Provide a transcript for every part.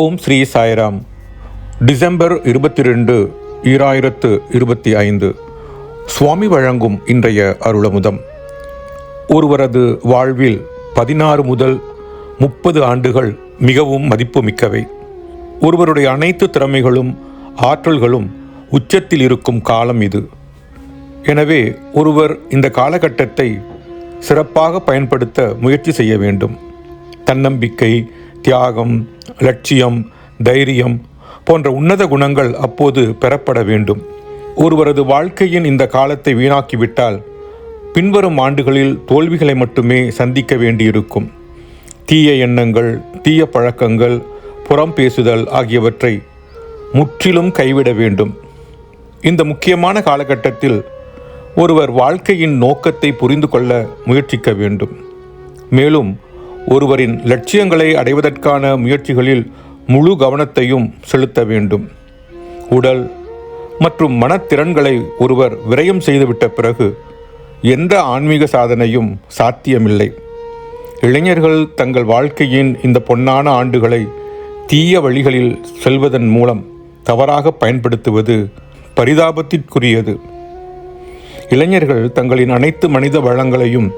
ஓம் Sri Sairam. December இருபத்தி ரெண்டு ஈராயிரத்து இருபத்தி ஐந்து சுவாமி வழங்கும் இன்றைய அருளமுதம். ஒருவரது வாழ்வில் பதினாறு முதல் முப்பது ஆண்டுகள் மிகவும் மதிப்புமிக்கவை. ஒருவருடைய அனைத்து திறமைகளும் ஆற்றல்களும் உச்சத்தில் இருக்கும் காலம் இது. எனவே ஒருவர் இந்த காலகட்டத்தை சிறப்பாக பயன்படுத்த முயற்சி செய்ய வேண்டும். தன்னம்பிக்கை தியாகம் லட்சியம் தைரியம் போன்ற உன்னத குணங்கள் அப்போது பெறப்பட வேண்டும். ஒருவரது வாழ்க்கையின் இந்த காலத்தை வீணாக்கிவிட்டால் பின்வரும் ஆண்டுகளில் தோல்விகளை மட்டுமே சந்திக்க வேண்டியிருக்கும். தீய எண்ணங்கள் தீய பழக்கங்கள் புறம் பேசுதல் ஆகியவற்றை முற்றிலும் கைவிட வேண்டும். இந்த முக்கியமான காலகட்டத்தில் ஒருவர் வாழ்க்கையின் நோக்கத்தை புரிந்து கொள்ள முயற்சிக்க வேண்டும். மேலும் ஒருவரின் லட்சியங்களை அடைவதற்கான முயற்சிகளில் முழு கவனத்தையும் செலுத்த வேண்டும். உடல் மற்றும் மனத்திறன்களை ஒருவர் விரயம் செய்துவிட்ட பிறகு எந்த ஆன்மீக சாதனையும் சாத்தியமில்லை. இளைஞர்கள் தங்கள் வாழ்க்கையின் இந்த பொன்னான ஆண்டுகளை தீய வழிகளில் செல்வதன் மூலம் தவறாக பயன்படுத்துவது பரிதாபத்திற்குரியது. இளைஞர்கள் தங்களின் அனைத்து மனித வளங்களையும்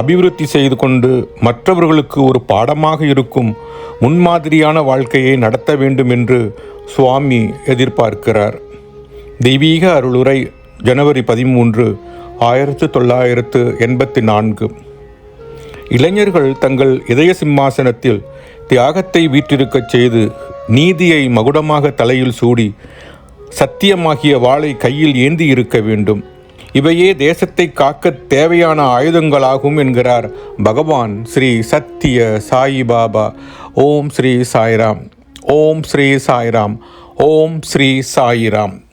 அபிவிருத்தி செய்து கொண்டு மற்றவர்களுக்கு ஒரு பாடமாக இருக்கும் முன்மாதிரியான வாழ்க்கையை நடத்த வேண்டும் என்று சுவாமி எதிர்பார்க்கிறார். தெய்வீக அருளுரை ஜனவரி பதிமூன்று ஆயிரத்து தொள்ளாயிரத்து எண்பத்தி நான்கு. இளைஞர்கள் தங்கள் இதய சிம்மாசனத்தில் தியாகத்தை வீற்றிருக்கச் செய்து நீதியை மகுடமாக தலையில் சூடி சத்தியமாகிய வாளை கையில் ஏந்தி இருக்க வேண்டும். இவையே தேசத்தை காக்க தேவையான ஆயுதங்களாகும் என்கிறார் பகவான் ஸ்ரீ சத்திய சாயி பாபா. ஓம் ஸ்ரீ சாய்ராம். ஓம் ஸ்ரீ சாய்ராம். ஓம் ஸ்ரீ சாயிராம்.